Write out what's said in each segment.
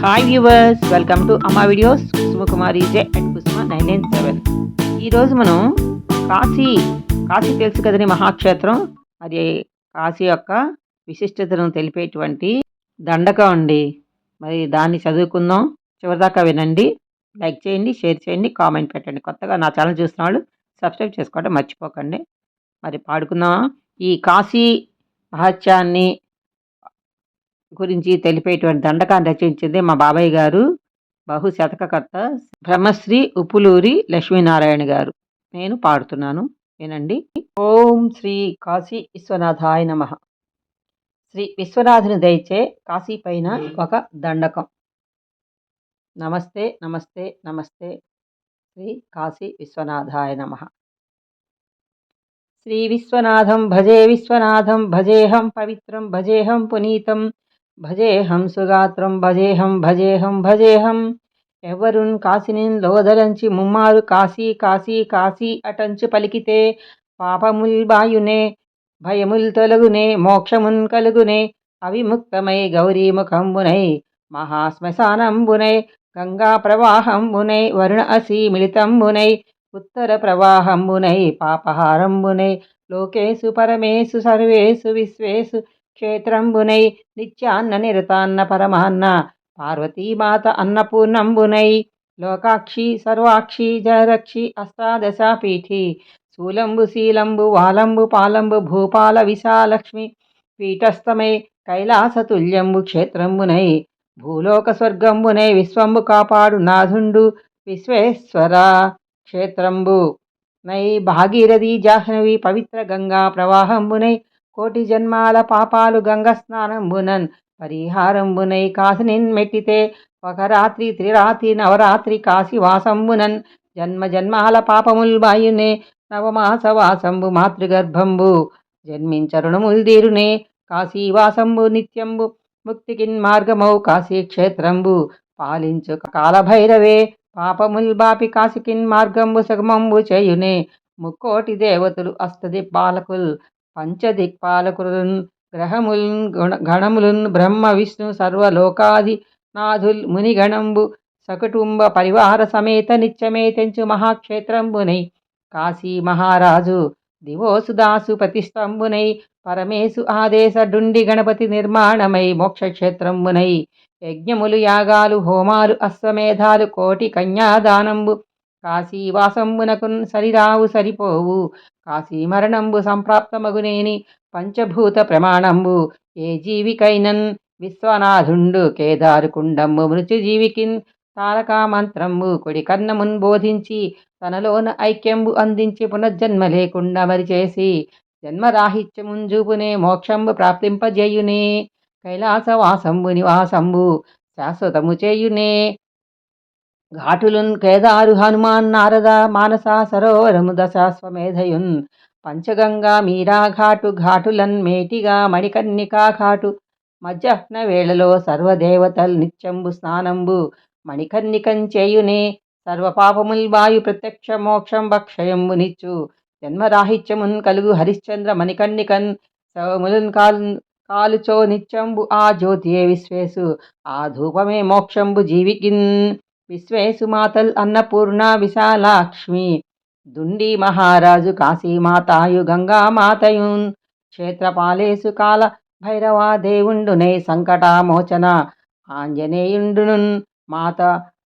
Hi viewers welcome to Amma videos Kusumakumari J and Kusuma nine nine seven ఈరోజు మనం కాశీ కాశీ తెలుసు కదని మహాక్షేత్రం. మరి కాశీ యొక్క విశిష్టతను తెలిపేటువంటి దండకం అండి. మరి దాన్ని చదువుకుందాం. చివరిదాకా వినండి. లైక్ చేయండి షేర్ చేయండి కామెంట్ పెట్టండి. కొత్తగా నా ఛానల్ చూసిన వాళ్ళు సబ్స్క్రైబ్ చేసుకోవడం మర్చిపోకండి. మరి పాడుకుందామా ఈ కాశీ మహత్యాన్ని గురించి తెలిపేటువంటి దండకాన్ని రచించింది మా బాబాయ్ గారు బహుశతకర్త బ్రహ్మశ్రీ ఉప్పులూరి లక్ష్మీనారాయణ గారు. నేను పాడుతున్నాను వినండి. ఓం శ్రీ కాశీ విశ్వనాథాయ నమ. శ్రీ విశ్వనాథుని దయచే కాశీ పైన ఒక దండకం. నమస్తే నమస్తే నమస్తే. శ్రీ కాశీ విశ్వనాథాయ నమ. శ్రీ విశ్వనాథం భజే విశ్వనాథం భజేహం పవిత్రం భజేహం పునీతం. భజేహం సుగాత్రం భజేహం భజేహం భజేహం. ఎవరున్ కాశినిన్ లోదలంచి ముమ్మారు కాశీ కాశీ కాశీ అటంచు పలికితే పాపముల్ బాయునే భయముల్ తొలగునే మోక్షమున్ కలుగునే అవిముక్తమై గౌరీముఖంబునై మహాశ్మశానంబునై గంగా ప్రవాహంబునై వరుణ అసి మిళితంబునై ఉత్తర ప్రవాహంబునై పాపహారంబునై లోకేషు పరమేషు సర్వేషు విశ్వేషు క్షేత్రంబునై నిత్యాన్న నిరతాన్న పరమాన్న పార్వతీమాత అన్నపూర్ణంబునై లోకాక్షి సర్వాక్షి జరక్షి అష్టాదశాపీఠి శూలంబు శీలంబు వాలంబు పాలంబు భూపాల విశాలక్ష్మి పీఠస్థమై కైలాసతుల్యంబు క్షేత్రంబునై భూలోక స్వర్గంబునై విశ్వంబు కాపాడు నాథుండు విశ్వేశ్వర క్షేత్రంబు నై భాగీరథి జాహ్నవి పవిత్ర గంగా ప్రవాహంబునై కోటి జన్మాల పాపాలు గంగస్నానంబునన్ పరిహారంబునై కాసినిన్ మెట్టితే ఒక రాత్రి త్రిరాత్రి నవరాత్రి కాశీవాసంబునన్ జన్మ జన్మాల పాపముల్ బాయునే నవమాస వాసంబు మాతృగర్భంబు జన్మించరుణముల్దీరునే కాశీవాసంబు నిత్యంబు. ముక్తికిన్ మార్గమౌ కాశీక్షేత్రంబు పాలించు కాలభైరవే పాపముల్ బాపి కాశికిన్ మార్గంబు సగమంబు చేయునే ముక్కోటి దేవతలు అస్తది పాలకుల్ పంచదిక్పాలకురున్ గ్రహముల్ గణములున్ బ్రహ్మ విష్ణు సర్వలోకాది నాథుల్ మునిగణంబు సకుటుంబ పరివార సమేత నిత్యమే తెంచు మహాక్షేత్రంబునై కాశీ మహారాజు దివోసుదాసు ప్రతిష్టంబునై పరమేశు ఆదేశ డుండి గణపతి నిర్మాణమై మోక్షక్షేత్రంబునై యజ్ఞములు యాగాలు హోమాలు అశ్వమేధాలు కోటి కన్యాదానంబు కాశీవాసంబునకున్ సరిరావు సరిపోవు కాశీ మరణంబు సంప్రాప్తమగునేని పంచభూత ప్రమాణంబు. ఏ జీవికైనన్ విశ్వనాథుండు కేదారుకుండంబు మృత్యుజీవికిన్ తారకామంత్రంబు కొడి కర్ణమున్ బోధించి తనలోన ఐక్యంబు అందించి పునర్జన్మ లేకుండా మరిచేసి జన్మరాహిత్యమున్ జూపునే మోక్షంబు ప్రాప్తింపజేయునే. కైలాసవాసంబు నివాసంబు శాశ్వతము చేయునే ఘాటులున్ కేదారు హనుమాన్ నారద మానసా సరోవరము దశాశ్వమేధయున్ పంచగంగా మీరా ఘాటు ఘాటులన్ మేటిగా మణికర్ణికా ఘాటు మధ్యాహ్న వేళలో సర్వదేవతల్ నిత్యంబు స్నానంబు మణికర్ణికం చేయునే సర్వపాపముల్ వాయు ప్రత్యక్ష మోక్షం భక్షయంబు నిచ్చు జన్మరాహిత్యమున్ కలుగు హరిశ్చంద్ర మణికర్ణికన్ శవములున్ కాల్ కాలుచో నిత్యంబు ఆ జ్యోతియే విశ్వేసు ఆ ధూపమే మోక్షంబు జీవికిన్ విశ్వేసుమాతల్ అన్నపూర్ణ విశాలాక్ష్మి దుండి మహారాజు కాశీమాతాయు గంగామాతయున్. క్షేత్రపాలేసు కాల భైరవా దేవుండునే సంకటామోచన. ఆంజనేయుండునున్ మాత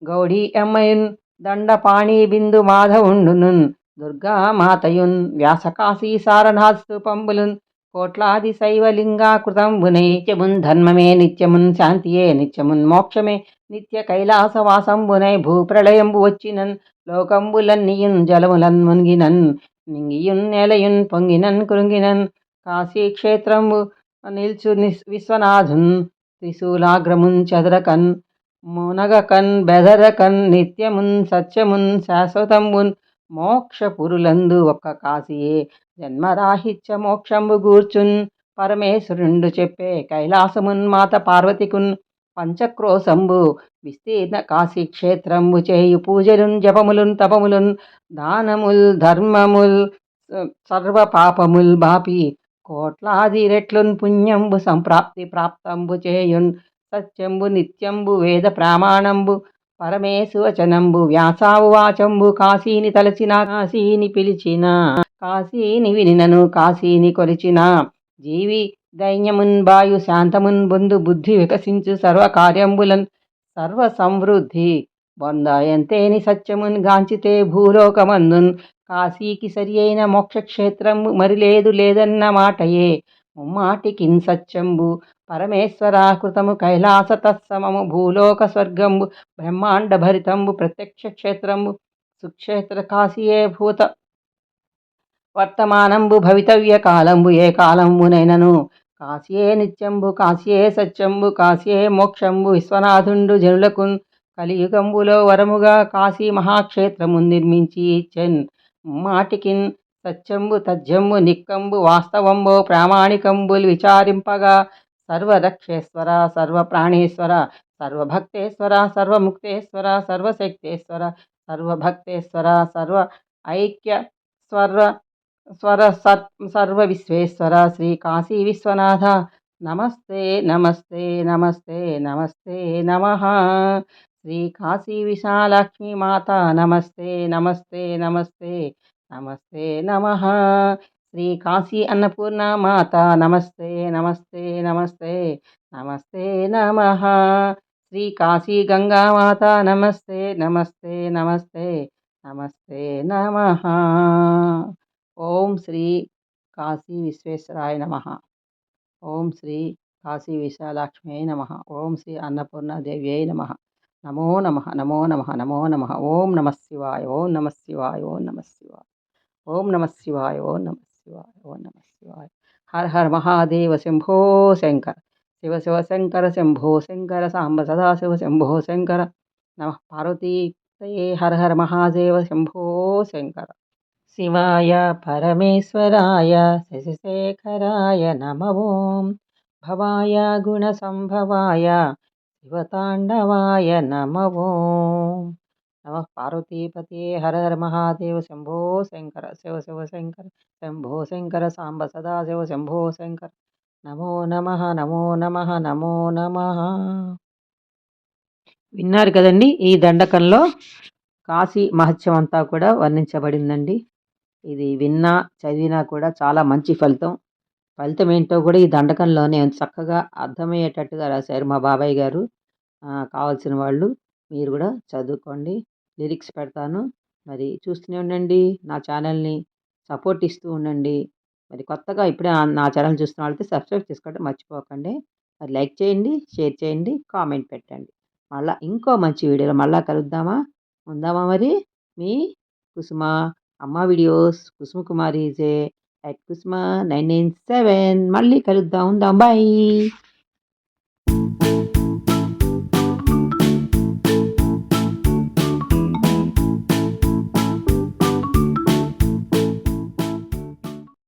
గౌడీ ఎమ్మయున్ దండపాణి బిందు మాధవుండునున్ దుర్గామాతయున్ వ్యాసకాశీ సారనాథ్ స్తూపంబులున్. కోట్లాది శైవలింగాకృతంబునై నిత్యమున్ ధర్మమే నిత్యమున్ శాంతియే నిత్యమున్ మోక్షమే నిత్య కైలాసవాసంబునై భూప్రళయంబు వచ్చినన్ లోకంబులన్నీయున్ జలములన్ మునిగినన్ నింగియున్ నెలయున్ పొంగినన్ కృంగినన్ కాశీక్షేత్రంబు నిల్చు విశ్వనాథున్ త్రిశూలాగ్రమున్ చదరకన్ మునగకన్ బెదరకన్ నిత్యమున్ సత్యమున్ శాశ్వతంబున్ మోక్షపురులందు ఒక్క కాశీయే. జన్మరాహిత్య మోక్షంబు గూర్చున్ పరమేశ్వరుండు చెప్పే కైలాసమున్ మాత పార్వతికున్ పంచక్రోశంబు విస్తీర్ణ కాశీక్షేత్రంబు చేయు పూజలున్ జపములున్ తపములున్ దానముల్ ధర్మముల్ సర్వ పాపముల్ బాపి కోట్లాది రెట్లున్ పుణ్యంబు సంప్రాప్తి ప్రాప్తంబు చేయున్ సత్యంబు నిత్యంబు వేద ప్రామాణంబు పరమేశు వచనంబు వ్యాసావు వాచంబు కాశీని తలచిన కాశీని పిలిచిన కాశీని వినినను కాశీని కొలిచిన. జీవి దైన్యమున్ బాయు శాంతమున్ బొందు బుద్ధి వికసించు సర్వకార్యంబులన్ సర్వ సమృద్ధి బొందాయంతేని సత్యమున్ గాంచితే భూలోకమందున్. కాశీకి సరి అయిన మోక్షక్షేత్రం మరి లేదు లేదన్న మాటయే. ముమ్మాటికిన్ సత్యంబు పరమేశ్వరాకృతము కైలాస తత్సమము భూలోక స్వర్గంబు బ్రహ్మాండ భరితంబు ప్రత్యక్ష క్షేత్రంబు సుక్షేత్ర కాశీయే భూత వర్తమానంబు భవితవ్య కాలంబు ఏ కాలంబునైనను కాశీయే నిత్యంబు కాశీయే సత్యంబు కాశీయే మోక్షంబు విశ్వనాథుండు జనులకు కలియుగంబులో వరముగా కాశీ మహాక్షేత్రము నిర్మించి చెన్ మాటికిన్ సత్యంబు తజ్జంబు నిక్కంబు వాస్తవంబు ప్రామాణికంబులు విచారింపగా సర్వరక్షేశ్వర సర్వప్రాణేశ్వర సర్వభక్తేశ్వర సర్వముక్తేశ్వర సర్వశక్తేశ్వర సర్వభక్తేశ్వర సర్వ ఐక్య స్వర స్వర సర్వ విశ్వేశ్వర శ్రీ కాశీ విశ్వనాథ. నమస్తే నమస్తే నమస్తే నమస్తే నమ. శ్రీ కాశీ విశాలక్ష్మీ మాత నమస్తే నమస్తే నమస్తే నమస్తే నమ. శ్రీ కాశీ అన్నపూర్ణ మాత నమస్తే నమస్తే నమస్తే నమస్తే నమ. శ్రీ కాశీ గంగా మాత నమస్తే నమస్తే నమస్తే నమస్తే నమ. ఓం శ్రీ కాశీ విశ్వేశ్వరాయ నమ. ఓం శ్రీ కాశీ విశాలాక్ష్మ్యై నమ. ఓం శ్రీ అన్నపూర్ణాదేవ్యై నమ. నమో నమ నమో నమ నమో నమ. ఓం నమ శివాయ ఓం నమ శివాయ ఓం నమ శివాయ. ఓం నమ శివాయ ఓం నమ శివాయ ఓం నమ శివాయ. హర హర మహాదేవ శంభో శంకర. శివ శివ శంకర శంభో శంకర. సాంబ సదాశివ శంభో శంకర. నమ పార్వతీ హర హర మహాదేవ శంభో శంకర. శివాయ పరమేశ్వరాయ శశిశేఖరాయ నమ. ఓం భవాయ గుణసంభవాయ శివతాండవాయ నమ. ఓం నమ పార్వతీపతి హర హర మహాదేవ శంభో శంకర శివ శివ శంకర శంభో శంకర సాంబ సదాశివ శంభో శంకర. నమో నమ నమో నమ నమో నమ. విన్నారు కదండి ఈ దండకంలో కాశీ మహత్యం అంతా కూడా వర్ణించబడిందండి. ఇది విన్నా చదివినా కూడా చాలా మంచి ఫలితం. ఫలితం ఏంటో కూడా ఈ దండకంలోనే చక్కగా అర్థమయ్యేటట్టుగా రాశారు మా బాబాయ్ గారు. కావాల్సిన వాళ్ళు మీరు కూడా చదువుకోండి. లిరిక్స్ పెడతాను. మరి చూస్తూనే ఉండండి నా ఛానల్ని సపోర్ట్ ఇస్తూ ఉండండి. మరి కొత్తగా ఇప్పుడే నా ఛానల్ చూస్తున్న వాళ్ళకి సబ్స్క్రైబ్ చేసుకోవడం మర్చిపోకండి. మరి లైక్ చేయండి షేర్ చేయండి కామెంట్ పెట్టండి. మళ్ళీ ఇంకో మంచి వీడియోలో మళ్ళీ కలుద్దామా? ఉందామా మరి? మీ Kusuma. Amma videos Kusuma కుమారీజే at Kusuma nine nine seven. మళ్ళీ కలుద్దాం. ఉందాం. బాయ్.